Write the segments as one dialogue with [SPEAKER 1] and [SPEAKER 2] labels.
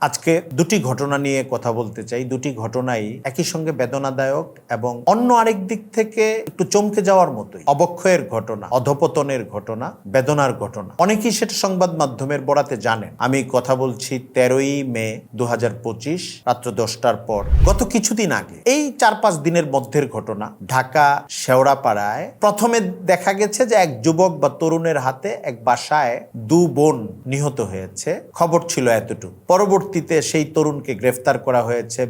[SPEAKER 1] আজকে দুটি ঘটনা নিয়ে কথা বলতে চাই। দুটি ঘটনাই একই সঙ্গে বেদনাদায়ক এবং অন্য আরেক দিক থেকে একটু চমকে যাওয়ার মতোই। অবক্ষয়ের ঘটনা, অধপতনের ঘটনা, বেদনার ঘটনা। অনেকেই সেটা সংবাদ মাধ্যমের বরাতে জানেন। আমি কথা বলছি তেরোই মে দু হাজার পঁচিশ, রাত্র দশটার পর। গত কিছুদিন আগে এই চার পাঁচ দিনের মধ্যের ঘটনা, ঢাকা শেওড়াপাড়ায় প্রথমে দেখা গেছে যে এক যুবক বা তরুণের হাতে এক বাসায় দু বোন নিহত হয়েছে। খবর ছিল এতটুকু। পরবর্তীতে সেই তরুণকে গ্রেফতার করা হয়েছে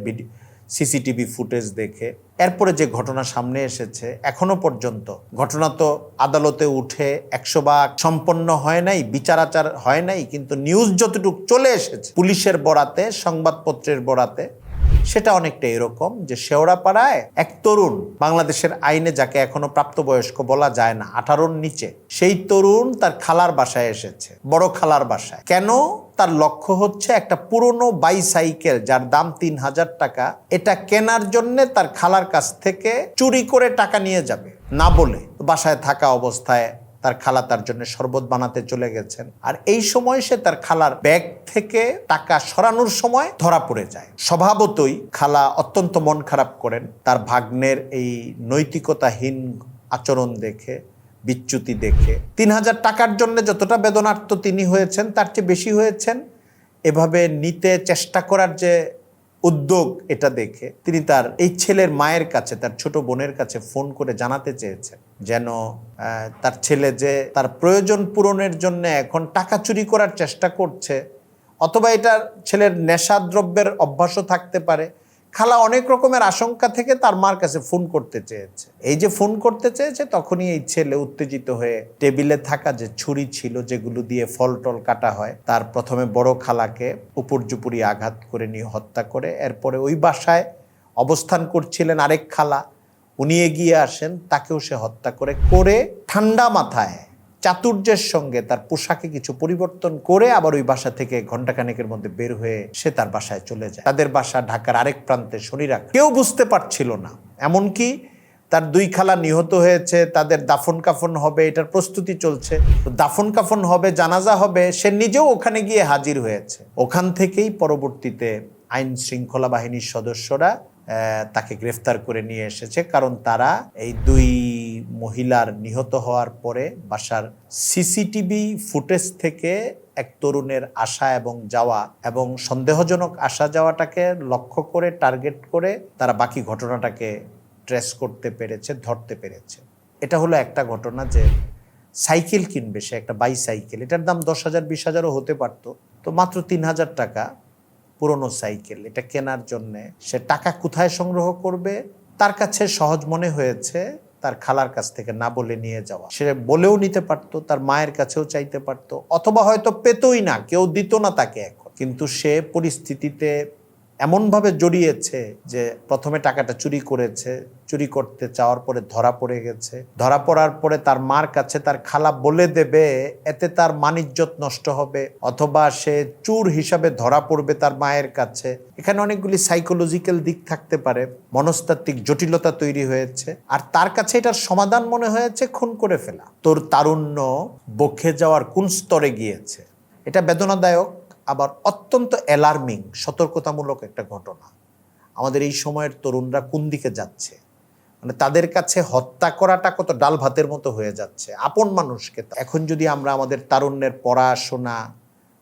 [SPEAKER 1] সিসিটিভি ফুটেজ দেখে। এরপরে যে ঘটনা সামনে এসেছে, এখনও পর্যন্ত ঘটনা তো আদালতে উঠে একশো বা সম্পন্ন হয় নাই, বিচারাচার হয় নাই, কিন্তু নিউজ যতটুকু চলে এসেছে, পুলিশের বরাতে, সংবাদপত্রের বরাতে সেটা অনেকটা এরকম যে শেওড়াপাড়ায় এক তরুণ বাংলাদেশের আইনে যাকে এখনও প্রাপ্তবয়স্ক বলা যায় না, আঠারোর নিচে, সেই তরুণ তার খালার বাসায় এসেছে, বড় খালার বাসায়। কেন? তার লক্ষ্য হচ্ছে একটা পুরনো বাইসাইকেল যার দাম তিন হাজার টাকা, এটা কেনার জন্য তার খালার কাছ থেকে চুরি করে টাকা নিয়ে যাবে, না বলে। বাসায় থাকা অবস্থায় তার খালা তার জন্য শরবত বানাতে চলে গেছেন। আর এই সময় সে তার খালার ব্যাগ থেকে টাকা সরানোর সময় ধরা পড়ে যায়। স্বভাবতই খালা অত্যন্ত মন খারাপ করেন। তার ভাগ্নের এই নৈতিকতাহীন আচরণ দেখে, বিচ্যুতি দেখে, তিন হাজার টাকার জন্য যতটা বেদনার্থ তিনি হয়েছেন, তার চেয়ে বেশি হয়েছেন। এভাবে নিতে চেষ্টা করার যে উদ্যোগ এটা দেখে তিনি তার এই ছেলের মায়ের কাছে, তার ছোট বোনের কাছে ফোন করে জানাতে চেয়েছে যেন তার ছেলে যে তার প্রয়োজন পূরণের জন্য এখন টাকা চুরি করার চেষ্টা করছে, অথবা এটার ছেলের নেশাদ্রব্যের অভ্যাসও থাকতে পারে খালা অনেক রকমের আশঙ্কা থেকে তার মার কাছে ফোন করতে চেয়েছে। এই যে ফোন করতে চেয়েছে, তখনই এই ছেলে উত্তেজিত হয়ে টেবিলে থাকা যে ছুরি ছিল যেগুলো দিয়ে ফল টল কাটা হয়, তার প্রথমে বড় খালাকে উপর্যুপুরি আঘাত করে নিয়ে হত্যা করে, এরপরে ওই বাসায় অবস্থান করছিলেন আরেক খালা। উনি এগিয়ে আসেন, তাকেও সে হত্যা করে করে ঠান্ডা মাথায় চাতুর্যের সঙ্গে তার পোশাকে কিছু পরিবর্তন করে আবার ওই বাসা থেকে ঘন্টাখানেকের মধ্যে বের হয়ে সে তার বাসায় চলে যায়। তাদের বাসা ঢাকার আরেক প্রান্তে শনিরা কেউ বুঝতে পারছিল না। এমনকি তার দুই খালা নিহত হয়েছে, তাদের দাফন কাফন হবে, এটার প্রস্তুতি চলছে। দাফন কাফন হবে, জানাজা হবে, সে নিজেও ওখানে গিয়ে হাজির হয়েছে। ওখান থেকেই পরবর্তীতে আইন শৃঙ্খলা বাহিনীর সদস্যরা তাকে গ্রেফতার করে নিয়ে এসেছে। কারণ তারা এই দুই মহিলার নিহত হওয়ার পরে বাসার সিসিটিভি ফুটেজ থেকে এক তরুণের আসা এবং যাওয়া এবং সন্দেহজনক আসা যাওয়াটাকে লক্ষ্য করে, টার্গেট করে তারা বাকি ঘটনাটাকে ট্রেস করতে পেরেছে, ধরতে পেরেছে। এটা হলো একটা ঘটনা যে সাইকেল কিনবে সে, একটা বাইসাইকেল। এটার দাম দশ হাজার, বিশ হাজারও হতে পারতো। তো মাত্র তিন হাজার টাকা পুরনো সাইকেল। এটা কেনার জন্যে সে টাকা কোথায় সংগ্রহ করবে? তার কাছে সহজ মনে হয়েছে তার খালার কাছ থেকে না বলে নিয়ে যাওয়া। সে বলেও নিতে পারত, তার মায়ের কাছেও চাইতে পারত, অথবা হয়তো পেতই না, কেউ দিত না তাকে এখন। কিন্তু সে পরিস্থিতিতে এমনভাবে জড়িয়েছে যে প্রথমে টাকাটা চুরি করেছে, চুরি করতে চাওয়ার পরে ধরা পড়ে গেছে। ধরা পড়ার পরে তার মার কাছে তার খালা বলে দেবে, এতে তার মানিজ্যত নষ্ট হবে, অথবা সে চুর হিসাবে ধরা পড়বে তার মায়ের কাছে। এখানে অনেকগুলি সাইকোলজিক্যাল দিক থাকতে পারে, মনস্তাত্ত্বিক জটিলতা তৈরি হয়েছে, আর তার কাছে এটার সমাধান মনে হয়েছে খুন করে ফেলা। তোর তারুণ্য বক্ষে যাওয়ার কোন স্তরে গিয়েছে? এটা বেদনাদায়ক আবার অত্যন্ত অ্যালার্মিং সতর্কতামূলক একটা ঘটনা। আমাদের এই সময়ের তরুণরা কোন দিকে যাচ্ছে? মানে তাদের কাছে হত্যা করাটা কত ডাল ভাতের মতো হয়ে যাচ্ছে। আপন মানুষকে এখন যদি আমরা আমাদের তারুণ্যের পড়াশোনা,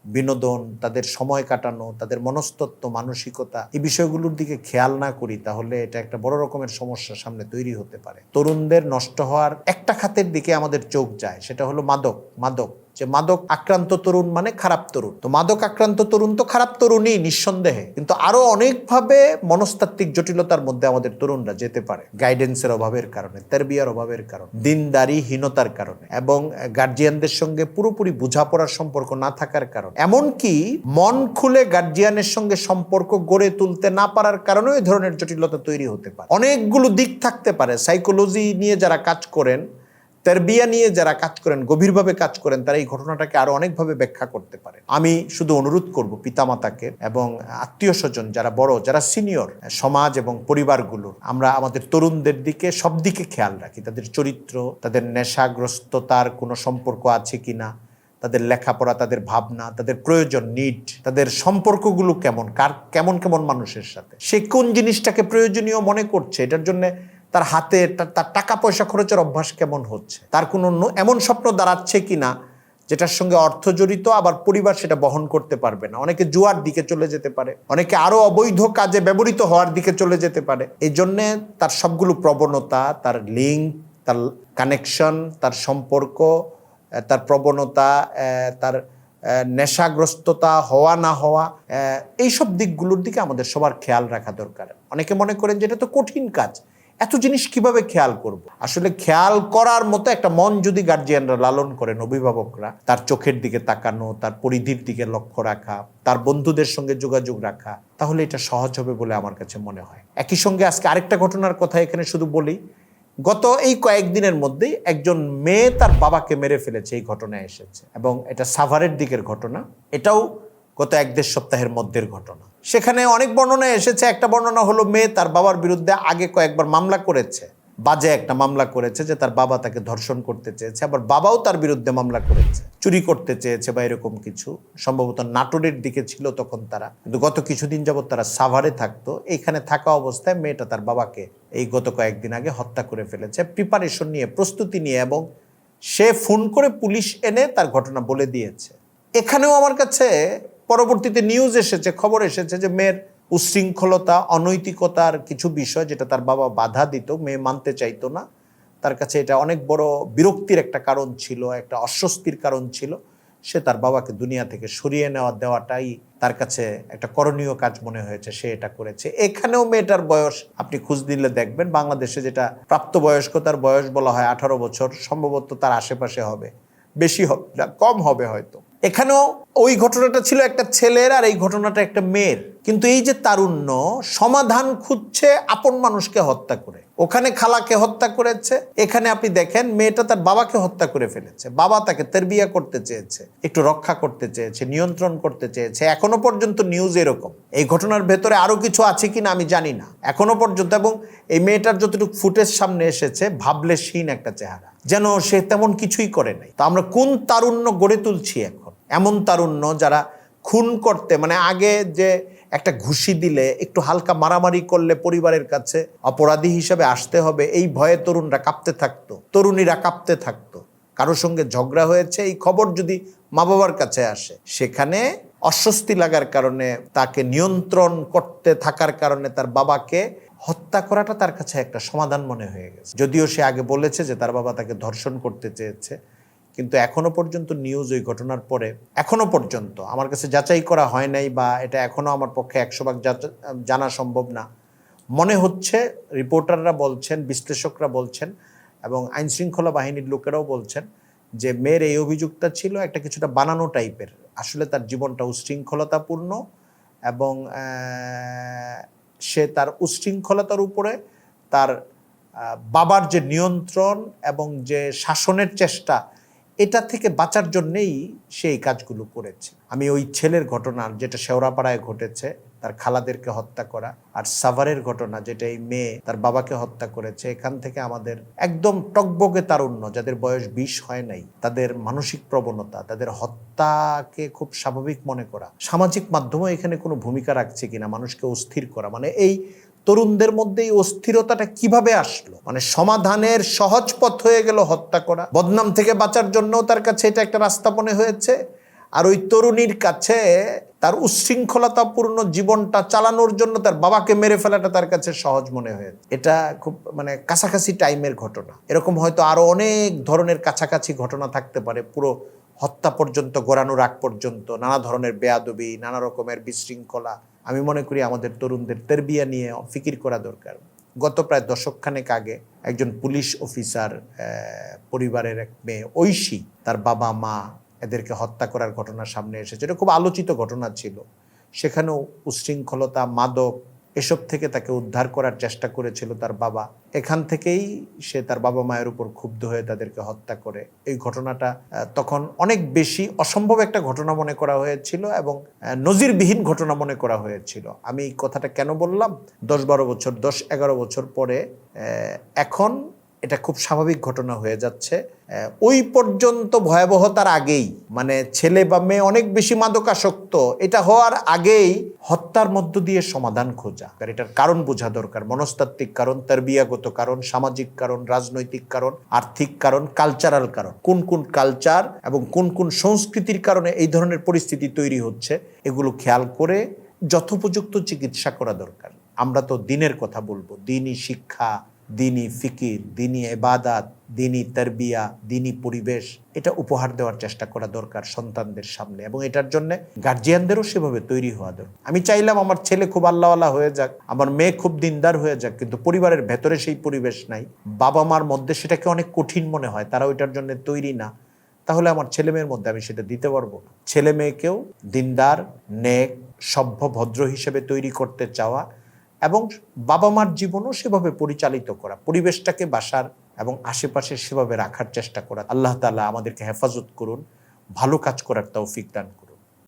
[SPEAKER 1] বিনোদন, তাদের সময় কাটানো, তাদের মনস্তত্ত্ব মানসিকতা, এই বিষয়গুলোর দিকে খেয়াল না করি, তাহলে এটা একটা বড় রকমের সমস্যা সামনে তৈরি হতে পারে। তরুণদের নষ্ট হওয়ার একটা খাতের দিকে আমাদের চোখ যায়, সেটা হলো মাদক মাদক। যে মাদক আক্রান্ত তরুণ মানে খারাপ তরুণ। তো মাদক আক্রান্ত তরুণ তো খারাপ তরুণই নিঃসন্দেহে। কিন্তু আরও অনেকভাবে মনস্তাত্ত্বিক জটিলতার মধ্যে আমাদের তরুণরা যেতে পারে। গাইডেন্সের অভাবের কারণে তেরবিয়ার অভাবের কারণে, দিনদারিহীনতার কারণে এবং গার্জিয়ানদের সঙ্গে পুরোপুরি বোঝাপড়ার সম্পর্ক না থাকার কারণে। এমনকি মন খুলে গার্জিয়ানের সঙ্গে সম্পর্ক গড়ে তুলতে না পারার কারণেও এই ধরনের জটিলতা তৈরি হতে পারে। অনেকগুলো দিক থাকতে পারে। সাইকোলজি নিয়ে যারা কাজ করেন তেরবিয়া নিয়ে যারা কাজ করেন, গভীরভাবে কাজ করেন, তারা এই ঘটনাটাকে আরও অনেকভাবে ব্যাখ্যা করতে পারে। আমি শুধু অনুরোধ করব পিতামাতাকে এবং আত্মীয় স্বজন, যারা বড়, যারা সিনিয়র সমাজ এবং পরিবারগুলোর, আমরা আমাদের তরুণদের দিকে সব দিকে খেয়াল রাখি। তাদের চরিত্র, তাদের নেশাগ্রস্ততার কোনো সম্পর্ক আছে কিনা, তাদের লেখাপড়া, তাদের ভাবনা, তাদের প্রয়োজন নিড তাদের সম্পর্কগুলো কেমন, কার, কেমন কেমন মানুষের সাথে, সে কোন জিনিসটাকে প্রয়োজনীয় মনে করছে, এটার জন্য তার হাতে, তার টাকা পয়সা খরচের অভ্যাস কেমন হচ্ছে? তার কোনো ন- এমন স্বপ্ন দাঁড়াচ্ছে কিনা যেটার সঙ্গে অর্থ জড়িত আবার পরিবার সেটা বহন করতে পারবে না? অনেকে জুয়ার দিকে চলে যেতে পারে। অনেকে আরও অবৈধ কাজে ব্যবহৃত হওয়ার দিকে চলে যেতে পারে। এই জন্যে তার সবগুলো প্রবণতা, তার লিঙ্ক তার কানেকশন তার সম্পর্ক তার প্রবণতা তার নেশাগ্রস্ততা, হওয়া না হওয়া এইসব দিকগুলোর দিকে আমাদের সবার খেয়াল রাখা দরকার। অনেকে মনে করেন যে এটা তো কঠিন কাজ। এত জিনিস কীভাবে খেয়াল করব? আসলে খেয়াল করার মতো একটা মন যদি গার্জিয়ানরা লালন করেন, অভিভাবকরা, তার চোখের দিকে তাকানো, তার পরিধির দিকে লক্ষ্য রাখা, তার বন্ধুদের সঙ্গে যোগাযোগ রাখা, তাহলে এটা সহজ হবে বলে আমার কাছে মনে হয়। একই সঙ্গে আজকে আরেকটা ঘটনার কথা এখানে শুধু বলি। গত এই কয়েকদিনের মধ্যেই একজন মেয়ে তার বাবাকে মেরে ফেলেছে, এই ঘটনায় এসেছে। এবং এটা সাভারের দিকের ঘটনা, এটাও গত এক দেড় সপ্তাহের মধ্যের ঘটনা। সেখানে অনেক বর্ণনা এসেছে, একটা বর্ণনা হলো মেয়ে তার বাবার বিরুদ্ধে আগে কয়েকবার মামলা করেছে, বাজে একটা মামলা করেছে যে তার বাবা তাকে ধর্ষণ করতে চেয়েছে, আবার বাবাও তার বিরুদ্ধে মামলা করেছে, চুরি করতে চেয়েছে বা এরকম কিছু, সম্ভবত নাটোরের দিকে ছিল তখন তারা, কিন্তু গত কিছুদিন যাবৎ তারা সাভারে থাকতো, এইখানে থাকা অবস্থায় মেয়েটা তার বাবাকে এই গত কয়েকদিন আগে হত্যা করে ফেলেছে প্রিপারেশন নিয়ে, প্রস্তুতি নিয়ে এবং সে ফোন করে পুলিশ এনে তার ঘটনা বলে দিয়েছে। এখানেও আমার কাছে পরবর্তীতে নিউজ এসেছে, খবর এসেছে যে মেয়ের উশৃঙ্খলতা, অনৈতিকতার কিছু বিষয় যেটা তার বাবা বাধা দিত, মেয়ে মানতে চাইতো না। তার কাছে এটা অনেক বড় বিরক্তির একটা কারণ ছিল, একটা অস্বস্তির কারণ ছিল। সে তার বাবাকে দুনিয়া থেকে সরিয়ে নেওয়া, দেওয়াটাই তার কাছে একটা করণীয় কাজ মনে হয়েছে, সে এটা করেছে। এখানেও মেয়েটার বয়স আপনি খুঁজ দিলে দেখবেন, বাংলাদেশে যেটা প্রাপ্তবয়স্কতার বয়স বলা হয় আঠারো বছর, সম্ভবত তার আশেপাশে হবে, বেশি হবে কম হবে হয়তো। এখানেও ওই ঘটনাটা ছিল একটা ছেলের আর এই ঘটনাটা একটা মেয়ের। কিন্তু এই যে তারুণ্য, সমাধান খুঁজছে আপন মানুষকে হত্যা করে। ওখানে খালাকে হত্যা করেছে। এখানে আপনি দেখেন, মেয়েটা তার বাবাকে হত্যা করে ফেলেছে। বাবা তাকে তেরবিয়া করতে চেয়েছে, একটু রক্ষা করতে চেয়েছে, নিয়ন্ত্রণ করতে চেয়েছে। এখনও পর্যন্ত নিউজ এরকম। এই ঘটনার ভেতরে আরও কিছু আছে কিনা আমি জানি না। এখনও পর্যন্ত এবং এই মেয়েটার যতটুকু ফুটেজ সামনে এসেছে, ভাবলে একটা চেহারা। যেন সে তেমন কিছুই করে নাই। তো আমরা কোন তারুণ্য গড়ে তুলছি এখন? এমন তারুণ্য যারা খুন করতে মানে আগে যে একটা ঘুষি দিলে, একটু হালকা মারামারি করলে পরিবারের কাছে অপরাধী হিসেবে আসতে হবে, এই ভয়ে তরুণরা কাঁপতে থাকতো, তরুণীরা কাঁপতে থাকতো। কারোর সঙ্গে ঝগড়া হয়েছে, এই খবর যদি মা বাবার কাছে আসে, সেখানে অস্বস্তি লাগার কারণে, তাকে নিয়ন্ত্রণ করতে থাকার কারণে তার বাবাকে হত্যা করাটা তার কাছে একটা সমাধান মনে হয়ে গেছে। যদিও সে আগে বলেছে যে তার বাবা তাকে ধর্ষণ করতে চেয়েছে কিন্তু এখনও পর্যন্ত নিউজ ওই ঘটনার পরে, এখনও পর্যন্ত, আমার কাছে যাচাই করা হয় নাই বা এটা এখনও আমার পক্ষে একশো ভাগ জানা সম্ভব না। মনে হচ্ছে রিপোর্টাররা বলছেন, বিশ্লেষকরা বলছেন এবং আইন শৃঙ্খলা বাহিনীর লোকেরাও বলছেন যে মেয়ের এই অভিযোগটা ছিল একটা কিছুটা বানানো টাইপের। আসলে তার জীবনটা উশৃঙ্খলতাপূর্ণ এবং সে তার উশৃঙ্খলতার উপরে তার বাবার যে নিয়ন্ত্রণ এবং যে শাসনের চেষ্টা এটা থেকে বাঁচার জন্যেই সে এই কাজগুলো করেছে। আমি ওই ছেলের ঘটনা, যেটা শেওড়াপাড়ায় ঘটেছে, তার খালাদেরকে হত্যা করা আর সাভারের ঘটনা, যেটা এই মেয়ে তার বাবাকে হত্যা করেছে, এখান থেকে আমাদের একদম টকবগে তারুণ্য, যাদের বয়স বিশ হয় নাই, তাদের মানসিক প্রবণতা, তাদের হত্যাকে খুব স্বাভাবিক মনে করা। সামাজিক মাধ্যমে এখানে কোনো ভূমিকা রাখছে কিনা, মানুষকে অস্থির করা মানে এই তরুণদের মধ্যে এই অস্থিরতাটা কীভাবে আসলো? মানে সমাধানের সহজ পথ হয়ে গেল হত্যা করা। বদনাম থেকে বাঁচার জন্য তার কাছে এটা একটা রাস্তা মনে হয়েছে। আর ওই তরুণীর কাছে তার উচ্ছৃঙ্খলতাপূর্ণ জীবনটা চালানোর জন্য তার বাবাকে মেরে ফেলাটা তার কাছে সহজ মনে হয়েছে। এটা খুব মানে কাছাকাছি টাইমের ঘটনা। এরকম হয়তো আরও অনেক ধরনের কাছাকাছি ঘটনা থাকতে পারে পুরো হত্যা পর্যন্ত গড়ানোর আগ পর্যন্ত, নানা ধরনের বেয়াদবি, নানা রকমের বিশৃঙ্খলা, আমি মনে করি আমাদের তরুণদের তেরবিয়া নিয়ে ফিকির করা দরকার। গত প্রায় দশকখানেক আগে একজন পুলিশ অফিসার পরিবারের এক মেয়ে ঐশী, তার বাবা, মা এদেরকে হত্যা করার ঘটনা সামনে এসেছে। এটা খুব আলোচিত ঘটনা ছিল। সেখানেও উশৃঙ্খলতা, মাদক এসব থেকে তাকে উদ্ধার করার চেষ্টা করেছিল তার বাবা। এখান থেকেই সে তার বাবা মায়ের উপর ক্ষুব্ধ হয়ে তাদেরকে হত্যা করে। এই ঘটনাটা তখন অনেক বেশি অসম্ভব একটা ঘটনা মনে করা হয়েছিল এবং নজিরবিহীন ঘটনা মনে করা হয়েছিল। আমি এই কথাটা কেন বললাম? দশ বারো বছর, দশ এগারো বছর পরে এখন এটা খুব স্বাভাবিক ঘটনা হয়ে যাচ্ছে। ওই পর্যন্ত ভয়াবহতার আগেই মানে ছেলে বা মেয়ে অনেক বেশি মাদকাসক্ত, এটা হওয়ার আগেই হত্যার মধ্য দিয়ে সমাধান খোঁজা। আর এটার কারণ বোঝা দরকার। মনস্তাত্ত্বিক কারণ তার বিয়াগত কারণ, সামাজিক কারণ, রাজনৈতিক কারণ, আর্থিক কারণ কালচারাল কারণ। কোন কোন কালচার এবং কোন কোন সংস্কৃতির কারণে এই ধরনের পরিস্থিতি তৈরি হচ্ছে, এগুলো খেয়াল করে যথোপযুক্ত চিকিৎসা করা দরকার। আমরা তো দিনের কথা বলব। দিনই শিক্ষা দিনই ফিকির দিনই এবাদাত দিনই তারবিয়া দিনই পরিবেশ, এটা উপহার দেওয়ার চেষ্টা করা দরকার সন্তানদের সামনে এবং এটার জন্য গার্জিয়ানদেরও সেভাবে তৈরি হওয়া দরকার। আমি চাইলাম আমার ছেলে খুব আল্লাহওয়ালা হয়ে যাক, আমার মেয়ে খুব দিনদার হয়ে যাক, কিন্তু পরিবারের ভেতরে সেই পরিবেশ নাই বাবা মার মধ্যে সেটাকে অনেক কঠিন মনে হয় তারা ওইটার জন্য তৈরি না, তাহলে আমার ছেলে মেয়ের মধ্যে আমি সেটা দিতে পারব ছেলে মেয়েকেও দিনদার, নেক, সভ্য, ভদ্র হিসেবে তৈরি করতে চাওয়া এবং বাবা মার জীবনও সেভাবে পরিচালিত করা, পরিবেশটাকে বাসার এবং আশেপাশে সেভাবে রাখার চেষ্টা করা। আল্লাহ তালা আমাদেরকে হেফাজত করুন, ভালো কাজ করার তৌফিক দান করুন।